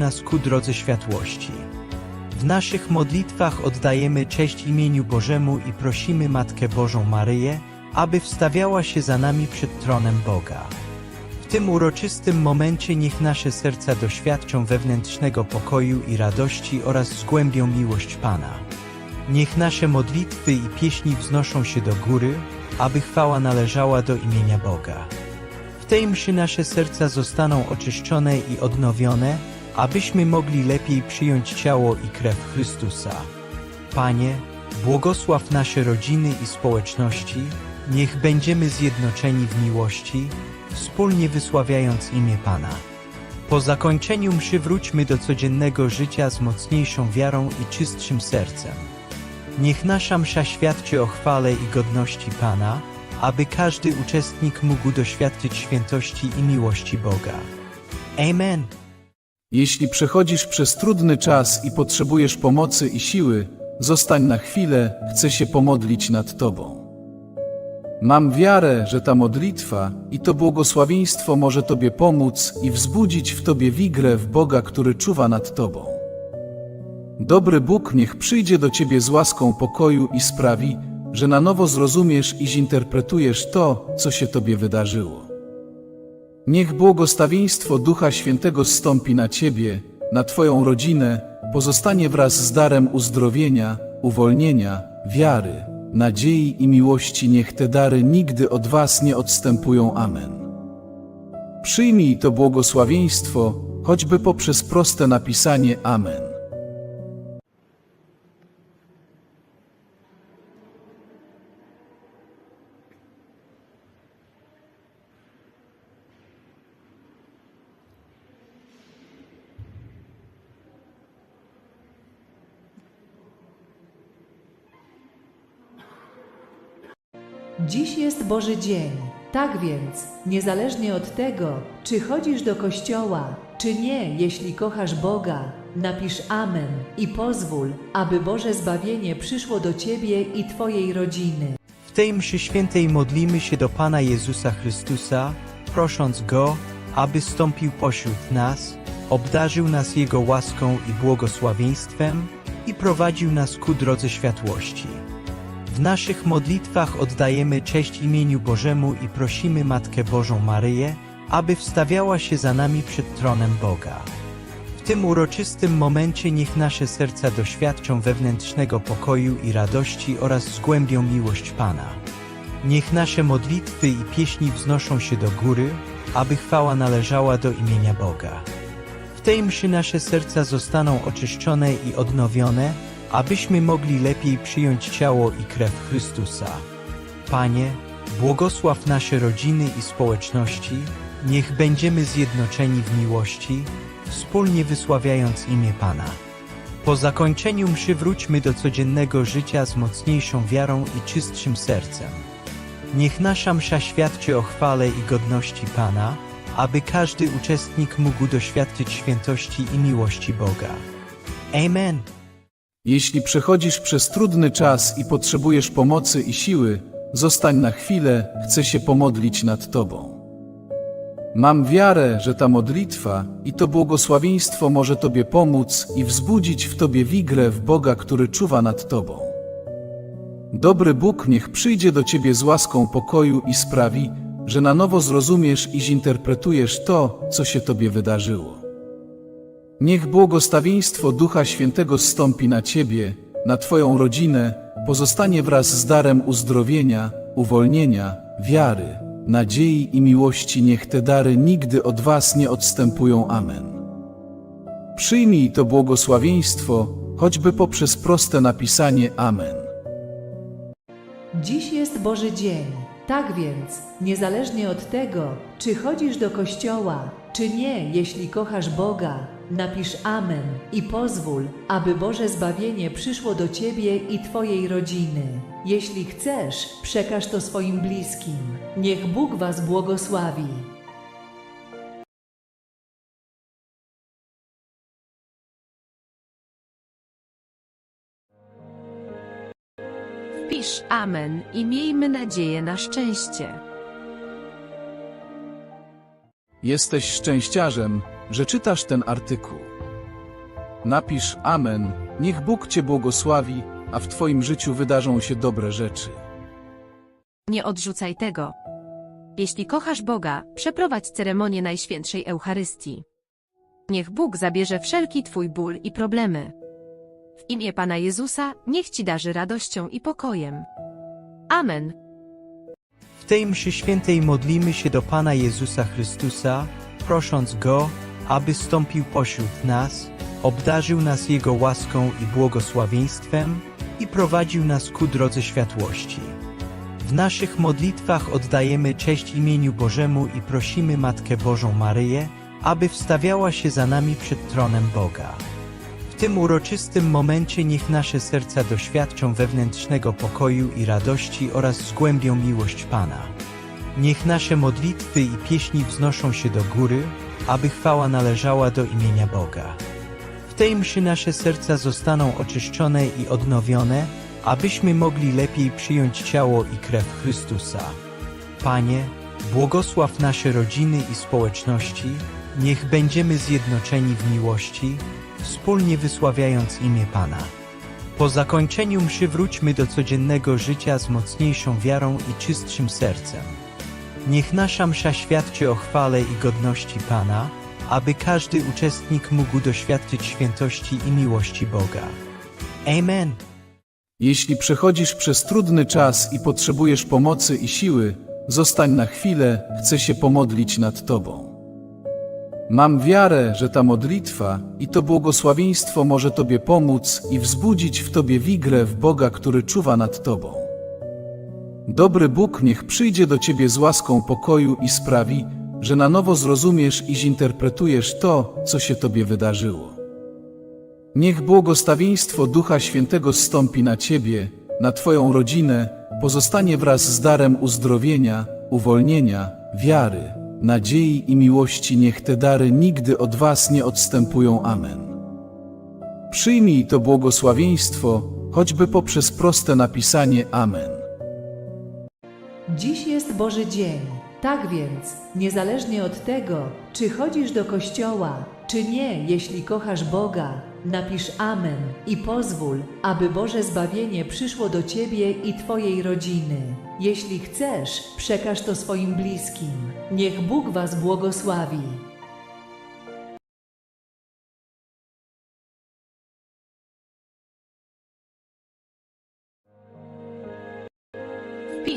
nas ku drodze światłości. W naszych modlitwach oddajemy cześć imieniu Bożemu i prosimy Matkę Bożą Maryję, aby wstawiała się za nami przed tronem Boga. W tym uroczystym momencie niech nasze serca doświadczą wewnętrznego pokoju i radości oraz zgłębią miłość Pana. Niech nasze modlitwy i pieśni wznoszą się do góry, aby chwała należała do imienia Boga. W tej mszy nasze serca zostaną oczyszczone i odnowione, abyśmy mogli lepiej przyjąć ciało i krew Chrystusa. Panie, błogosław nasze rodziny i społeczności, niech będziemy zjednoczeni w miłości, wspólnie wysławiając imię Pana. Po zakończeniu mszy wróćmy do codziennego życia z mocniejszą wiarą i czystszym sercem. Niech nasza msza świadczy o chwale i godności Pana, aby każdy uczestnik mógł doświadczyć świętości i miłości Boga. Amen. Jeśli przechodzisz przez trudny czas i potrzebujesz pomocy i siły, zostań na chwilę, chcę się pomodlić nad Tobą. Mam wiarę, że ta modlitwa i to błogosławieństwo może Tobie pomóc i wzbudzić w Tobie wigrę w Boga, który czuwa nad Tobą. Dobry Bóg niech przyjdzie do Ciebie z łaską pokoju i sprawi, że na nowo zrozumiesz i zinterpretujesz to, co się Tobie wydarzyło. Niech błogosławieństwo Ducha Świętego zstąpi na Ciebie, na Twoją rodzinę, pozostanie wraz z darem uzdrowienia, uwolnienia, wiary, nadziei i miłości. Niech te dary nigdy od Was nie odstępują. Amen. Przyjmij to błogosławieństwo, choćby poprzez proste napisanie Amen. Dziś jest Boży Dzień. Tak więc, niezależnie od tego, czy chodzisz do kościoła, czy nie, jeśli kochasz Boga, napisz Amen i pozwól, aby Boże zbawienie przyszło do Ciebie i Twojej rodziny. W tej mszy świętej modlimy się do Pana Jezusa Chrystusa, prosząc Go, aby stąpił pośród nas, obdarzył nas Jego łaską i błogosławieństwem i prowadził nas ku drodze światłości. W naszych modlitwach oddajemy cześć imieniu Bożemu i prosimy Matkę Bożą Maryję, aby wstawiała się za nami przed tronem Boga. W tym uroczystym momencie niech nasze serca doświadczą wewnętrznego pokoju i radości oraz zgłębią miłość Pana. Niech nasze modlitwy i pieśni wznoszą się do góry, aby chwała należała do imienia Boga. W tej mszy nasze serca zostaną oczyszczone i odnowione, abyśmy mogli lepiej przyjąć ciało i krew Chrystusa. Panie, błogosław nasze rodziny i społeczności, niech będziemy zjednoczeni w miłości, wspólnie wysławiając imię Pana. Po zakończeniu mszy wróćmy do codziennego życia z mocniejszą wiarą i czystszym sercem. Niech nasza msza świadczy o chwale i godności Pana, aby każdy uczestnik mógł doświadczyć świętości i miłości Boga. Amen. Jeśli przechodzisz przez trudny czas i potrzebujesz pomocy i siły, zostań na chwilę, chcę się pomodlić nad Tobą. Mam wiarę, że ta modlitwa i to błogosławieństwo może Tobie pomóc i wzbudzić w Tobie wigrę w Boga, który czuwa nad Tobą. Dobry Bóg niech przyjdzie do Ciebie z łaską pokoju i sprawi, że na nowo zrozumiesz i zinterpretujesz to, co się Tobie wydarzyło. Niech błogosławieństwo Ducha Świętego zstąpi na Ciebie, na Twoją rodzinę, pozostanie wraz z darem uzdrowienia, uwolnienia, wiary, nadziei i miłości. Niech te dary nigdy od Was nie odstępują. Amen. Przyjmij to błogosławieństwo, choćby poprzez proste napisanie Amen. Dziś jest Boży Dzień. Tak więc, niezależnie od tego, czy chodzisz do kościoła, czy nie, jeśli kochasz Boga, napisz Amen i pozwól, aby Boże zbawienie przyszło do Ciebie i Twojej rodziny. Jeśli chcesz, przekaż to swoim bliskim. Niech Bóg Was błogosławi. Wpisz Amen i miejmy nadzieję na szczęście. Jesteś szczęściarzem, że czytasz ten artykuł. Napisz Amen. Niech Bóg Cię błogosławi, a w Twoim życiu wydarzą się dobre rzeczy. Nie odrzucaj tego. Jeśli kochasz Boga, przeprowadź ceremonię Najświętszej Eucharystii. Niech Bóg zabierze wszelki Twój ból i problemy. W imię Pana Jezusa, niech Ci darzy radością i pokojem. Amen. W tej mszy świętej modlimy się do Pana Jezusa Chrystusa, prosząc Go, aby stąpił pośród nas, obdarzył nas Jego łaską i błogosławieństwem i prowadził nas ku drodze światłości. W naszych modlitwach oddajemy cześć imieniu Bożemu i prosimy Matkę Bożą Maryję, aby wstawiała się za nami przed tronem Boga. W tym uroczystym momencie niech nasze serca doświadczą wewnętrznego pokoju i radości oraz zgłębią miłość Pana. Niech nasze modlitwy i pieśni wznoszą się do góry, aby chwała należała do imienia Boga. W tej mszy nasze serca zostaną oczyszczone i odnowione, abyśmy mogli lepiej przyjąć ciało i krew Chrystusa. Panie, błogosław nasze rodziny i społeczności, niech będziemy zjednoczeni w miłości, wspólnie wysławiając imię Pana. Po zakończeniu mszy wróćmy do codziennego życia z mocniejszą wiarą i czystszym sercem. Niech nasza msza świadczy o chwale i godności Pana, aby każdy uczestnik mógł doświadczyć świętości i miłości Boga. Amen. Jeśli przechodzisz przez trudny czas i potrzebujesz pomocy i siły, zostań na chwilę, chcę się pomodlić nad Tobą. Mam wiarę, że ta modlitwa i to błogosławieństwo może Tobie pomóc i wzbudzić w Tobie wigrę w Boga, który czuwa nad Tobą. Dobry Bóg niech przyjdzie do Ciebie z łaską pokoju i sprawi, że na nowo zrozumiesz i zinterpretujesz to, co się Tobie wydarzyło. Niech błogosławieństwo Ducha Świętego zstąpi na Ciebie, na Twoją rodzinę, pozostanie wraz z darem uzdrowienia, uwolnienia, wiary, nadziei i miłości. Niech te dary nigdy od Was nie odstępują. Amen. Przyjmij to błogosławieństwo, choćby poprzez proste napisanie Amen. Dziś jest Boży Dzień. Tak więc, niezależnie od tego, czy chodzisz do kościoła, czy nie, jeśli kochasz Boga, napisz Amen i pozwól, aby Boże zbawienie przyszło do Ciebie i Twojej rodziny. Jeśli chcesz, przekaż to swoim bliskim. Niech Bóg Was błogosławi.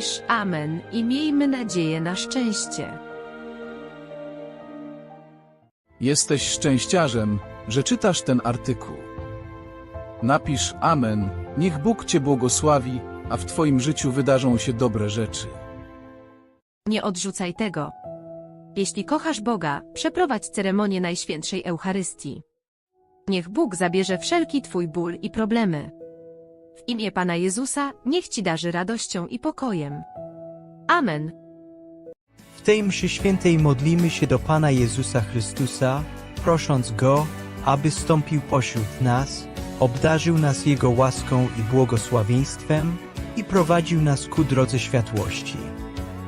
Wpisz Amen i miejmy nadzieję na szczęście. Jesteś szczęściarzem, że czytasz ten artykuł. Napisz Amen, niech Bóg Cię błogosławi, a w Twoim życiu wydarzą się dobre rzeczy. Nie odrzucaj tego. Jeśli kochasz Boga, przeprowadź ceremonię Najświętszej Eucharystii. Niech Bóg zabierze wszelki Twój ból i problemy. W imię Pana Jezusa, niech Ci darzy radością i pokojem. Amen. W tej mszy świętej modlimy się do Pana Jezusa Chrystusa, prosząc Go, aby stąpił pośród nas, obdarzył nas Jego łaską i błogosławieństwem i prowadził nas ku drodze światłości.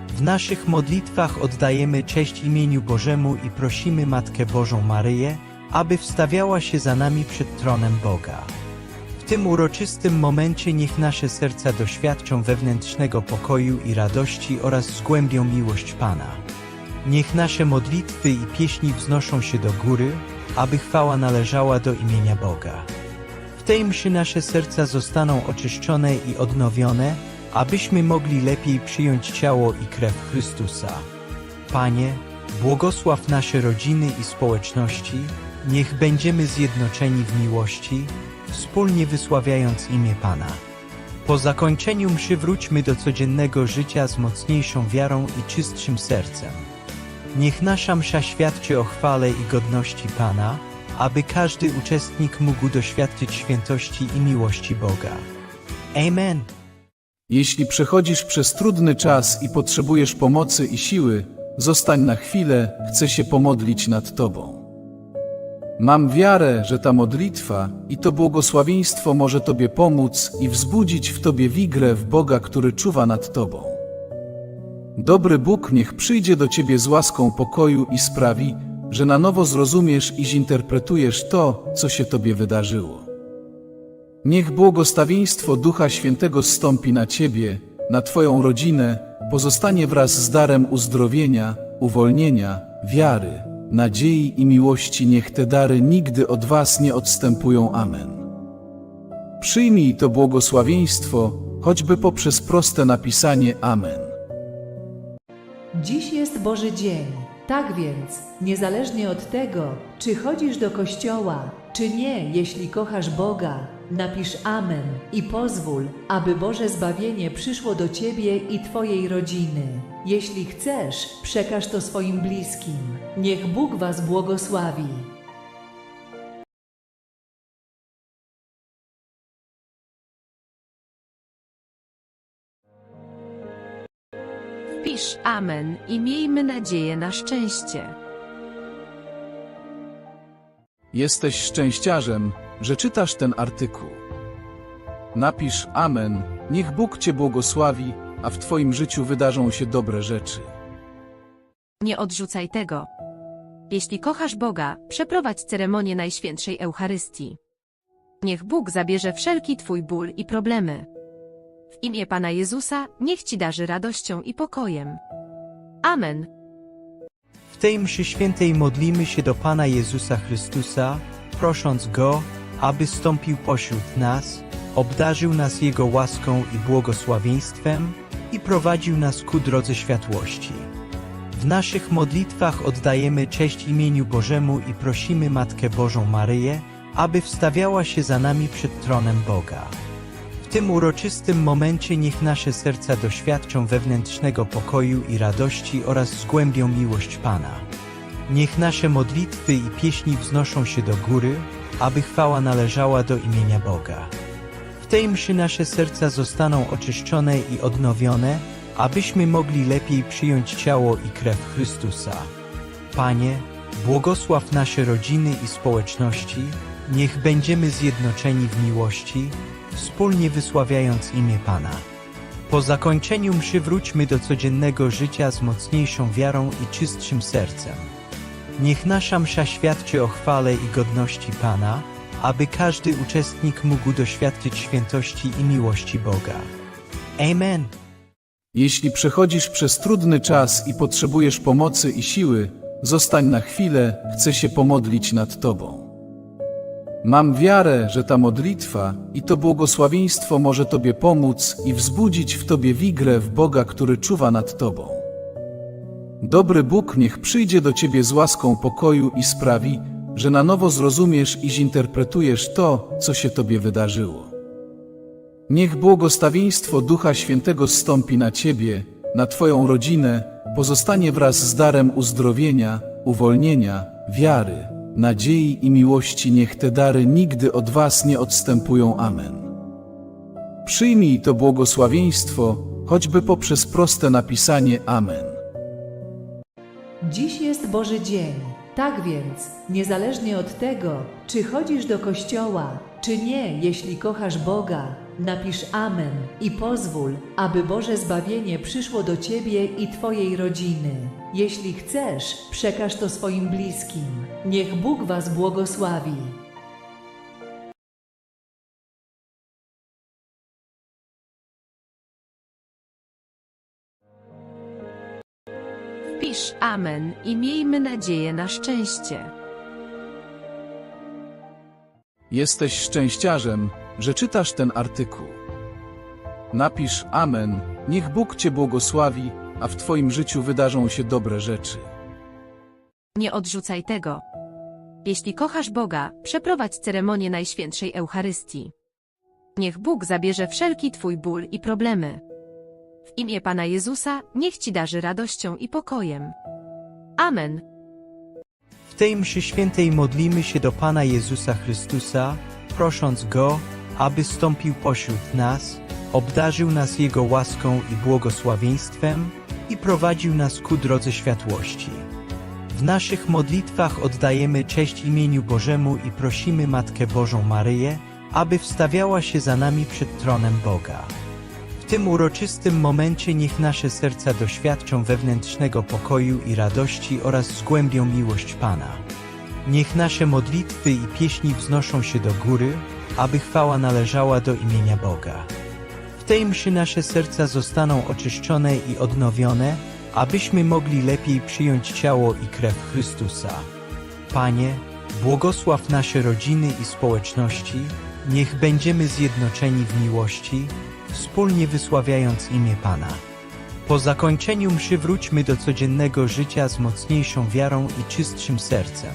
W naszych modlitwach oddajemy cześć imieniu Bożemu i prosimy Matkę Bożą Maryję, aby wstawiała się za nami przed tronem Boga. W tym uroczystym momencie niech nasze serca doświadczą wewnętrznego pokoju i radości oraz zgłębią miłość Pana. Niech nasze modlitwy i pieśni wznoszą się do góry, aby chwała należała do imienia Boga. W tej mszy nasze serca zostaną oczyszczone i odnowione, abyśmy mogli lepiej przyjąć ciało i krew Chrystusa. Panie, błogosław nasze rodziny i społeczności, niech będziemy zjednoczeni w miłości, wspólnie wysławiając imię Pana. Po zakończeniu mszy wróćmy do codziennego życia z mocniejszą wiarą i czystszym sercem. Niech nasza msza świadczy o chwale i godności Pana, aby każdy uczestnik mógł doświadczyć świętości i miłości Boga. Amen. Jeśli przechodzisz przez trudny czas i potrzebujesz pomocy i siły, zostań na chwilę, chcę się pomodlić nad Tobą. Mam wiarę, że ta modlitwa i to błogosławieństwo może Tobie pomóc i wzbudzić w Tobie wigrę w Boga, który czuwa nad Tobą. Dobry Bóg niech przyjdzie do Ciebie z łaską pokoju i sprawi, że na nowo zrozumiesz i zinterpretujesz to, co się Tobie wydarzyło. Niech błogosławieństwo Ducha Świętego zstąpi na Ciebie, na Twoją rodzinę, pozostanie wraz z darem uzdrowienia, uwolnienia, wiary, nadziei i miłości. Niech te dary nigdy od Was nie odstępują. Amen. Przyjmij to błogosławieństwo, choćby poprzez proste napisanie Amen. Dziś jest Boży dzień. Tak więc, niezależnie od tego, czy chodzisz do kościoła, czy nie, jeśli kochasz Boga, napisz Amen i pozwól, aby Boże zbawienie przyszło do Ciebie i Twojej rodziny. Jeśli chcesz, przekaż to swoim bliskim. Niech Bóg Was błogosławi. Wpisz Amen i miejmy nadzieję na szczęście. Jesteś szczęściarzem, że czytasz ten artykuł. Napisz Amen, niech Bóg Cię błogosławi, a w Twoim życiu wydarzą się dobre rzeczy. Nie odrzucaj tego. Jeśli kochasz Boga, przeprowadź ceremonię Najświętszej Eucharystii. Niech Bóg zabierze wszelki Twój ból i problemy. W imię Pana Jezusa niech Ci darzy radością i pokojem. Amen. W tej mszy świętej modlimy się do Pana Jezusa Chrystusa, prosząc Go, aby stąpił pośród nas, obdarzył nas Jego łaską i błogosławieństwem i prowadził nas ku drodze światłości. W naszych modlitwach oddajemy cześć imieniu Bożemu i prosimy Matkę Bożą Maryję, aby wstawiała się za nami przed tronem Boga. W tym uroczystym momencie niech nasze serca doświadczą wewnętrznego pokoju i radości oraz zgłębią miłość Pana. Niech nasze modlitwy i pieśni wznoszą się do góry, aby chwała należała do imienia Boga. W tej mszy nasze serca zostaną oczyszczone i odnowione, abyśmy mogli lepiej przyjąć ciało i krew Chrystusa. Panie, błogosław nasze rodziny i społeczności, niech będziemy zjednoczeni w miłości, wspólnie wysławiając imię Pana. Po zakończeniu mszy wróćmy do codziennego życia z mocniejszą wiarą i czystszym sercem. Niech nasza msza świadczy o chwale i godności Pana, aby każdy uczestnik mógł doświadczyć świętości i miłości Boga. Amen. Jeśli przechodzisz przez trudny czas i potrzebujesz pomocy i siły, zostań na chwilę, chcę się pomodlić nad Tobą. Mam wiarę, że ta modlitwa i to błogosławieństwo może Tobie pomóc i wzbudzić w Tobie wigrę w Boga, który czuwa nad Tobą. Dobry Bóg niech przyjdzie do Ciebie z łaską pokoju i sprawi, że na nowo zrozumiesz i zinterpretujesz to, co się Tobie wydarzyło. Niech błogosławieństwo Ducha Świętego zstąpi na Ciebie, na Twoją rodzinę, pozostanie wraz z darem uzdrowienia, uwolnienia, wiary, nadziei i miłości. Niech te dary nigdy od Was nie odstępują. Amen. Przyjmij to błogosławieństwo, choćby poprzez proste napisanie Amen. Dziś jest Boży dzień. Tak więc, niezależnie od tego, czy chodzisz do kościoła, czy nie, jeśli kochasz Boga, napisz Amen i pozwól, aby Boże zbawienie przyszło do Ciebie i Twojej rodziny. Jeśli chcesz, przekaż to swoim bliskim. Niech Bóg Was błogosławi. Wpisz Amen i miejmy nadzieję na szczęście. Jesteś szczęściarzem, że czytasz ten artykuł. Napisz Amen, niech Bóg Cię błogosławi, a w Twoim życiu wydarzą się dobre rzeczy. Nie odrzucaj tego. Jeśli kochasz Boga, przeprowadź ceremonię Najświętszej Eucharystii. Niech Bóg zabierze wszelki Twój ból i problemy. W imię Pana Jezusa niech Ci darzy radością i pokojem. Amen. W tej mszy świętej modlimy się do Pana Jezusa Chrystusa, prosząc Go, aby stąpił pośród nas, obdarzył nas Jego łaską i błogosławieństwem i prowadził nas ku drodze światłości. W naszych modlitwach oddajemy cześć imieniu Bożemu i prosimy Matkę Bożą Maryję, aby wstawiała się za nami przed tronem Boga. W tym uroczystym momencie niech nasze serca doświadczą wewnętrznego pokoju i radości oraz zgłębią miłość Pana. Niech nasze modlitwy i pieśni wznoszą się do góry, aby chwała należała do imienia Boga. W tej mszy nasze serca zostaną oczyszczone i odnowione, abyśmy mogli lepiej przyjąć ciało i krew Chrystusa. Panie, błogosław nasze rodziny i społeczności, niech będziemy zjednoczeni w miłości, wspólnie wysławiając imię Pana. Po zakończeniu mszy wróćmy do codziennego życia z mocniejszą wiarą i czystszym sercem.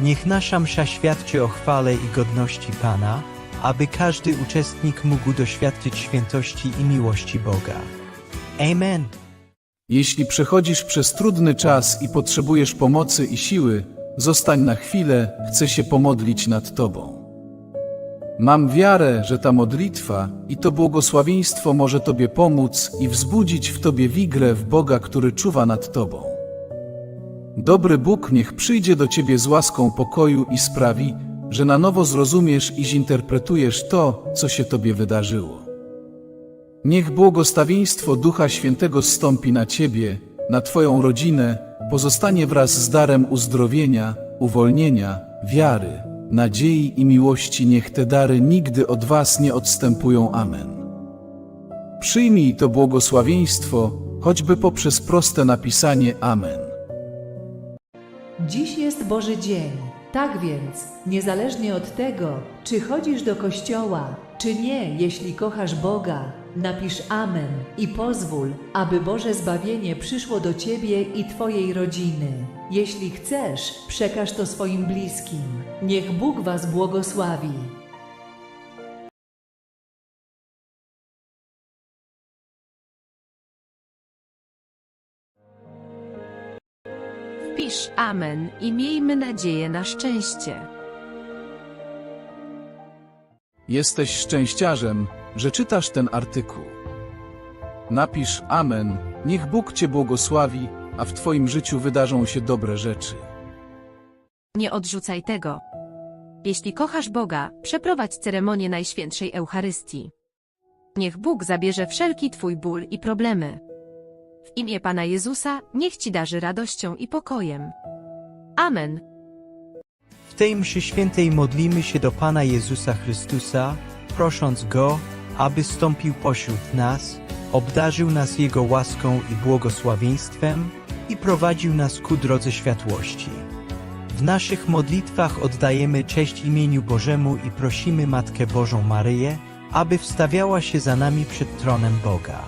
Niech nasza msza świadczy o chwale i godności Pana, aby każdy uczestnik mógł doświadczyć świętości i miłości Boga. Amen. Jeśli przechodzisz przez trudny czas i potrzebujesz pomocy i siły, zostań na chwilę, chcę się pomodlić nad Tobą. Mam wiarę, że ta modlitwa i to błogosławieństwo może Tobie pomóc i wzbudzić w Tobie wigrę w Boga, który czuwa nad Tobą. Dobry Bóg niech przyjdzie do Ciebie z łaską pokoju i sprawi, że na nowo zrozumiesz i zinterpretujesz to, co się Tobie wydarzyło. Niech błogosławieństwo Ducha Świętego zstąpi na Ciebie, na Twoją rodzinę, pozostanie wraz z darem uzdrowienia, uwolnienia, wiary, nadziei i miłości. Niech te dary nigdy od Was nie odstępują. Amen. Przyjmij to błogosławieństwo, choćby poprzez proste napisanie Amen. Dziś jest Boży Dzień. Tak więc, niezależnie od tego, czy chodzisz do kościoła, czy nie, jeśli kochasz Boga, napisz Amen i pozwól, aby Boże zbawienie przyszło do Ciebie i Twojej rodziny. Jeśli chcesz, przekaż to swoim bliskim. Niech Bóg Was błogosławi. Wpisz Amen i miejmy nadzieję na szczęście. Jesteś szczęściarzem, że czytasz ten artykuł. Napisz Amen, niech Bóg Cię błogosławi, a w Twoim życiu wydarzą się dobre rzeczy. Nie odrzucaj tego. Jeśli kochasz Boga, przeprowadź ceremonię Najświętszej Eucharystii. Niech Bóg zabierze wszelki Twój ból i problemy. W imię Pana Jezusa niech Ci darzy radością i pokojem. Amen. W tej mszy świętej modlimy się do Pana Jezusa Chrystusa, prosząc Go, aby stąpił pośród nas, obdarzył nas Jego łaską i błogosławieństwem i prowadził nas ku drodze światłości. W naszych modlitwach oddajemy cześć imieniu Bożemu i prosimy Matkę Bożą Maryję, aby wstawiała się za nami przed tronem Boga.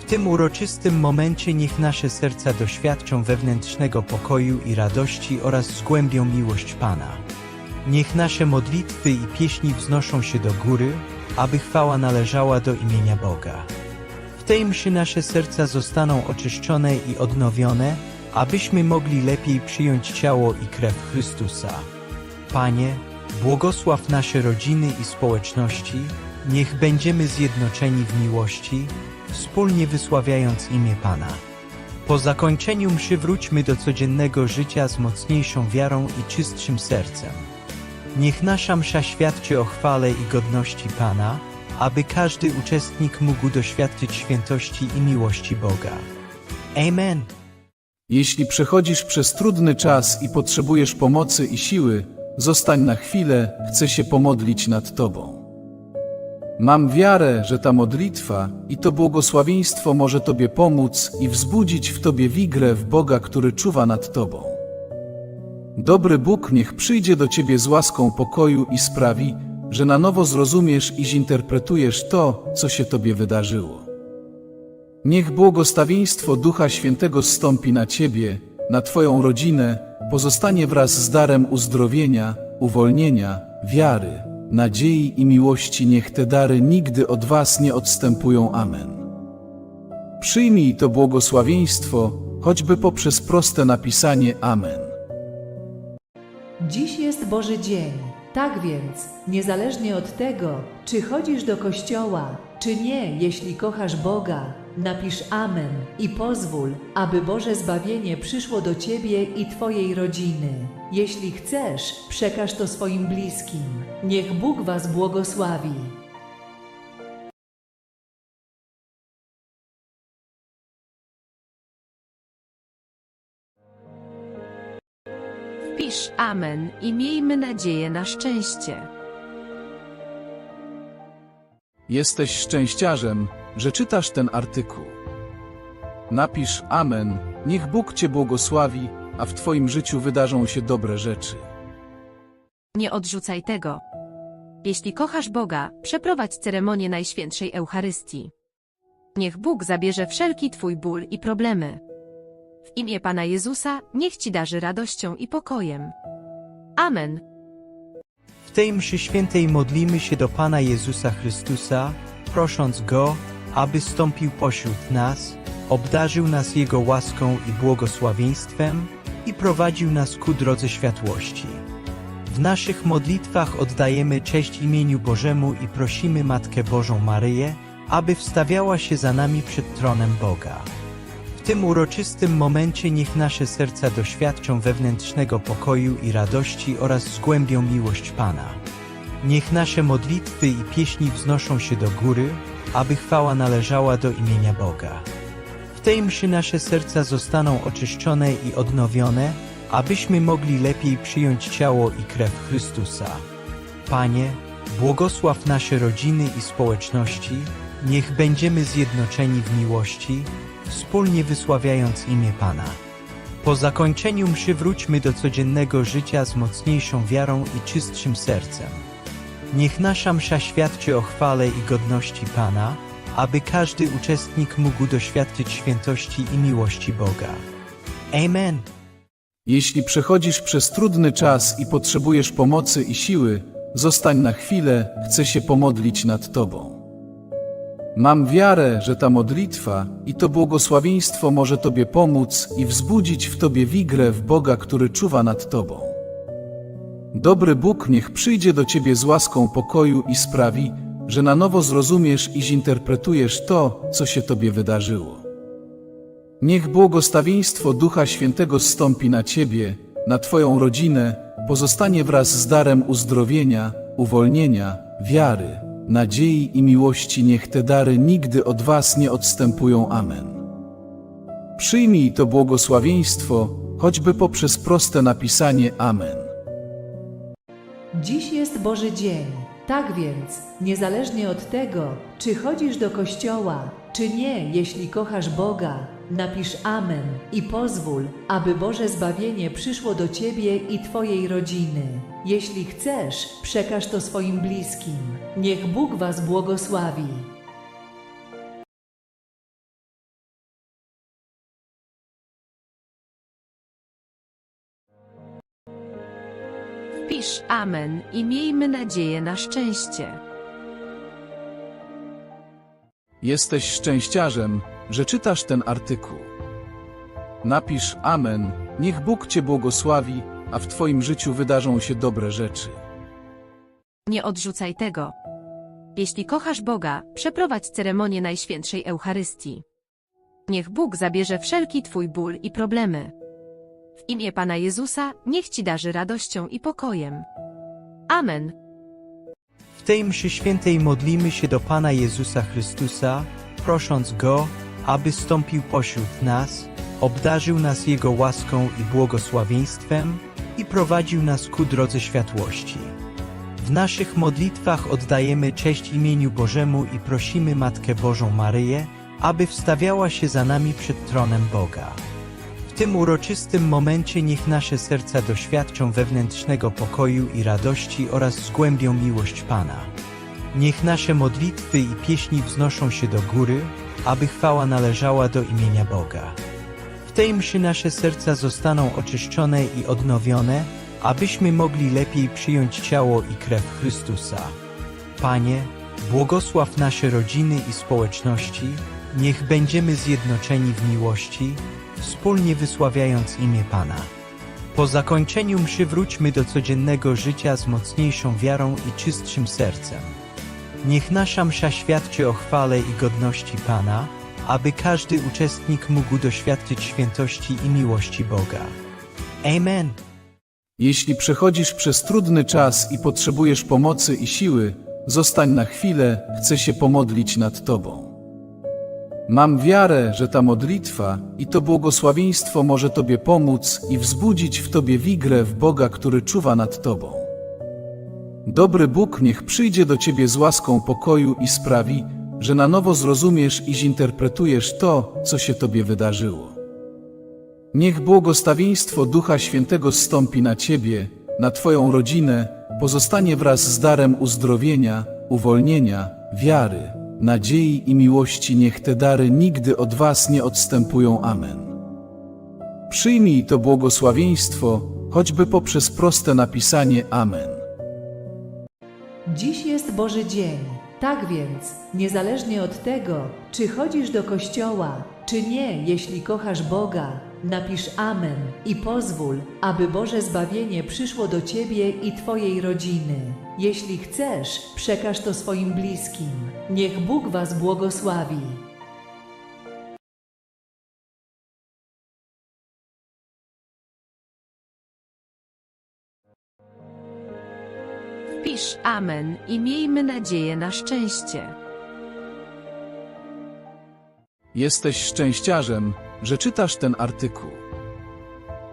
W tym uroczystym momencie niech nasze serca doświadczą wewnętrznego pokoju i radości oraz zgłębią miłość Pana. Niech nasze modlitwy i pieśni wznoszą się do góry, aby chwała należała do imienia Boga. Tej mszy nasze serca zostaną oczyszczone i odnowione, abyśmy mogli lepiej przyjąć ciało i krew Chrystusa. Panie, błogosław nasze rodziny i społeczności, niech będziemy zjednoczeni w miłości, wspólnie wysławiając imię Pana. Po zakończeniu mszy wróćmy do codziennego życia z mocniejszą wiarą i czystszym sercem. Niech nasza msza świadczy o chwale i godności Pana, aby każdy uczestnik mógł doświadczyć świętości i miłości Boga. Amen. Jeśli przechodzisz przez trudny czas i potrzebujesz pomocy i siły, zostań na chwilę, chcę się pomodlić nad Tobą. Mam wiarę, że ta modlitwa i to błogosławieństwo może Tobie pomóc i wzbudzić w Tobie wigrę w Boga, który czuwa nad Tobą. Dobry Bóg niech przyjdzie do Ciebie z łaską pokoju i sprawi, że na nowo zrozumiesz i zinterpretujesz to, co się Tobie wydarzyło. Niech błogosławieństwo Ducha Świętego zstąpi na Ciebie, na Twoją rodzinę, pozostanie wraz z darem uzdrowienia, uwolnienia, wiary, nadziei i miłości. Niech te dary nigdy od Was nie odstępują. Amen. Przyjmij to błogosławieństwo, choćby poprzez proste napisanie Amen. Dziś jest Boży Dzień. Tak więc, niezależnie od tego, czy chodzisz do kościoła, czy nie, jeśli kochasz Boga, napisz Amen i pozwól, aby Boże zbawienie przyszło do Ciebie i Twojej rodziny. Jeśli chcesz, przekaż to swoim bliskim. Niech Bóg Was błogosławi. Wpisz Amen i miejmy nadzieję na szczęście. Jesteś szczęściarzem, że czytasz ten artykuł. Napisz Amen, niech Bóg Cię błogosławi, a w Twoim życiu wydarzą się dobre rzeczy. Nie odrzucaj tego. Jeśli kochasz Boga, przeprowadź ceremonię Najświętszej Eucharystii. Niech Bóg zabierze wszelki Twój ból i problemy. W imię Pana Jezusa niech Ci darzy radością i pokojem. Amen. W tej mszy świętej modlimy się do Pana Jezusa Chrystusa, prosząc Go, aby stąpił pośród nas, obdarzył nas Jego łaską i błogosławieństwem i prowadził nas ku drodze światłości. W naszych modlitwach oddajemy cześć imieniu Bożemu i prosimy Matkę Bożą Maryję, aby wstawiała się za nami przed tronem Boga. Tym uroczystym momencie niech nasze serca doświadczą wewnętrznego pokoju i radości oraz zgłębią miłość Pana. Niech nasze modlitwy i pieśni wznoszą się do góry, aby chwała należała do imienia Boga. W tej mszy nasze serca zostaną oczyszczone i odnowione, abyśmy mogli lepiej przyjąć ciało i krew Chrystusa. Panie, błogosław nasze rodziny i społeczności, niech będziemy zjednoczeni w miłości, wspólnie wysławiając imię Pana. Po zakończeniu mszy wróćmy do codziennego życia z mocniejszą wiarą i czystszym sercem. Niech nasza msza świadczy o chwale i godności Pana, aby każdy uczestnik mógł doświadczyć świętości i miłości Boga. Amen. Jeśli przechodzisz przez trudny czas i potrzebujesz pomocy i siły, zostań na chwilę, chcę się pomodlić nad Tobą. Mam wiarę, że ta modlitwa i to błogosławieństwo może Tobie pomóc i wzbudzić w Tobie wigrę w Boga, który czuwa nad Tobą. Dobry Bóg niech przyjdzie do Ciebie z łaską pokoju i sprawi, że na nowo zrozumiesz i zinterpretujesz to, co się Tobie wydarzyło. Niech błogosławieństwo Ducha Świętego zstąpi na Ciebie, na Twoją rodzinę, pozostanie wraz z darem uzdrowienia, uwolnienia, wiary, nadziei i miłości. Niech te dary nigdy od Was nie odstępują. Amen. Przyjmij to błogosławieństwo, choćby poprzez proste napisanie Amen. Dziś jest Boży Dzień. Tak więc, niezależnie od tego, czy chodzisz do kościoła, czy nie, jeśli kochasz Boga, napisz Amen i pozwól, aby Boże zbawienie przyszło do Ciebie i Twojej rodziny. Jeśli chcesz, przekaż to swoim bliskim. Niech Bóg Was błogosławi. Wpisz Amen i miejmy nadzieję na szczęście. Jesteś szczęściarzem, że czytasz ten artykuł. Napisz Amen, niech Bóg Cię błogosławi, a w Twoim życiu wydarzą się dobre rzeczy. Nie odrzucaj tego. Jeśli kochasz Boga, przeprowadź ceremonię Najświętszej Eucharystii. Niech Bóg zabierze wszelki Twój ból i problemy. W imię Pana Jezusa niech Ci darzy radością i pokojem. Amen. W tej mszy świętej modlimy się do Pana Jezusa Chrystusa, prosząc Go, aby stąpił pośród nas, obdarzył nas Jego łaską i błogosławieństwem i prowadził nas ku drodze światłości. W naszych modlitwach oddajemy cześć imieniu Bożemu i prosimy Matkę Bożą Maryję, aby wstawiała się za nami przed tronem Boga. W tym uroczystym momencie niech nasze serca doświadczą wewnętrznego pokoju i radości oraz zgłębią miłość Pana. Niech nasze modlitwy i pieśni wznoszą się do góry, aby chwała należała do imienia Boga. W tej mszy nasze serca zostaną oczyszczone i odnowione, abyśmy mogli lepiej przyjąć ciało i krew Chrystusa. Panie, błogosław nasze rodziny i społeczności, niech będziemy zjednoczeni w miłości, wspólnie wysławiając imię Pana. Po zakończeniu mszy wróćmy do codziennego życia z mocniejszą wiarą i czystszym sercem. Niech nasza msza świadczy o chwale i godności Pana, aby każdy uczestnik mógł doświadczyć świętości i miłości Boga. Amen. Jeśli przechodzisz przez trudny czas i potrzebujesz pomocy i siły, zostań na chwilę, chcę się pomodlić nad Tobą. Mam wiarę, że ta modlitwa i to błogosławieństwo może Tobie pomóc i wzbudzić w Tobie wigrę w Boga, który czuwa nad Tobą. Dobry Bóg niech przyjdzie do Ciebie z łaską pokoju i sprawi, że na nowo zrozumiesz i zinterpretujesz to, co się Tobie wydarzyło. Niech błogosławieństwo Ducha Świętego zstąpi na Ciebie, na Twoją rodzinę, pozostanie wraz z darem uzdrowienia, uwolnienia, wiary, nadziei i miłości. Niech te dary nigdy od Was nie odstępują. Amen. Przyjmij to błogosławieństwo, choćby poprzez proste napisanie Amen. Dziś jest Boży dzień. Tak więc, niezależnie od tego, czy chodzisz do kościoła, czy nie, jeśli kochasz Boga, napisz Amen i pozwól, aby Boże zbawienie przyszło do Ciebie i Twojej rodziny. Jeśli chcesz, przekaż to swoim bliskim. Niech Bóg Was błogosławi. Wpisz Amen i miejmy nadzieję na szczęście. Jesteś szczęściarzem, że czytasz ten artykuł.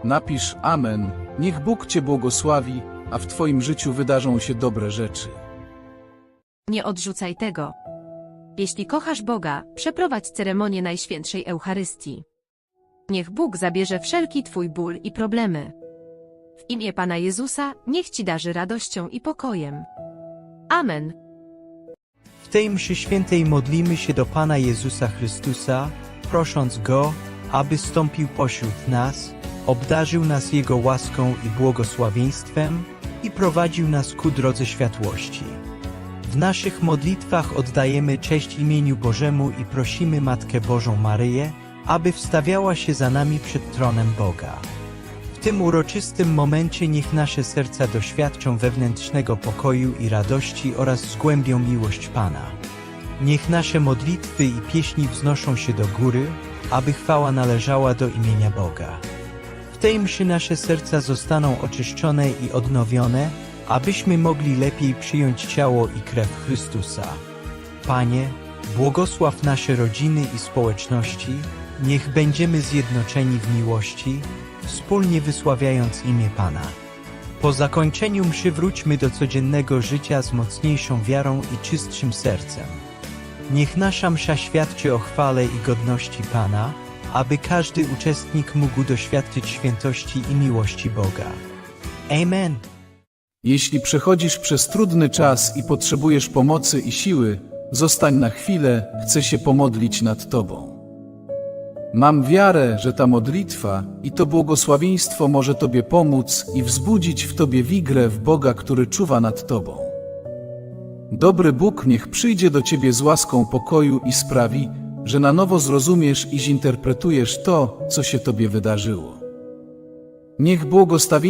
Napisz Amen, niech Bóg Cię błogosławi, a w Twoim życiu wydarzą się dobre rzeczy. Nie odrzucaj tego. Jeśli kochasz Boga, przeprowadź ceremonię Najświętszej Eucharystii. Niech Bóg zabierze wszelki Twój ból i problemy. W imię Pana Jezusa niech Ci darzy radością i pokojem. Amen. W tej mszy świętej modlimy się do Pana Jezusa Chrystusa, prosząc Go, aby stąpił pośród nas, obdarzył nas Jego łaską i błogosławieństwem i prowadził nas ku drodze światłości. W naszych modlitwach oddajemy cześć imieniu Bożemu i prosimy Matkę Bożą Maryję, aby wstawiała się za nami przed tronem Boga. Tym uroczystym momencie niech nasze serca doświadczą wewnętrznego pokoju i radości oraz zgłębią miłość Pana. Niech nasze modlitwy i pieśni wznoszą się do góry, aby chwała należała do imienia Boga. W tej mszy nasze serca zostaną oczyszczone i odnowione, abyśmy mogli lepiej przyjąć ciało i krew Chrystusa. Panie, błogosław nasze rodziny i społeczności, niech będziemy zjednoczeni w miłości, wspólnie wysławiając imię Pana. Po zakończeniu mszy wróćmy do codziennego życia z mocniejszą wiarą i czystszym sercem. Niech nasza msza świadczy o chwale i godności Pana, aby każdy uczestnik mógł doświadczyć świętości i miłości Boga. Amen. Jeśli przechodzisz przez trudny czas i potrzebujesz pomocy i siły, zostań na chwilę, chcę się pomodlić nad Tobą. Mam wiarę, że ta modlitwa i to błogosławieństwo może Tobie pomóc i wzbudzić w Tobie wigrę w Boga, który czuwa nad Tobą. Dobry Bóg niech przyjdzie do Ciebie z łaską pokoju i sprawi, że na nowo zrozumiesz i zinterpretujesz to, co się Tobie wydarzyło. Niech błogosławieństwo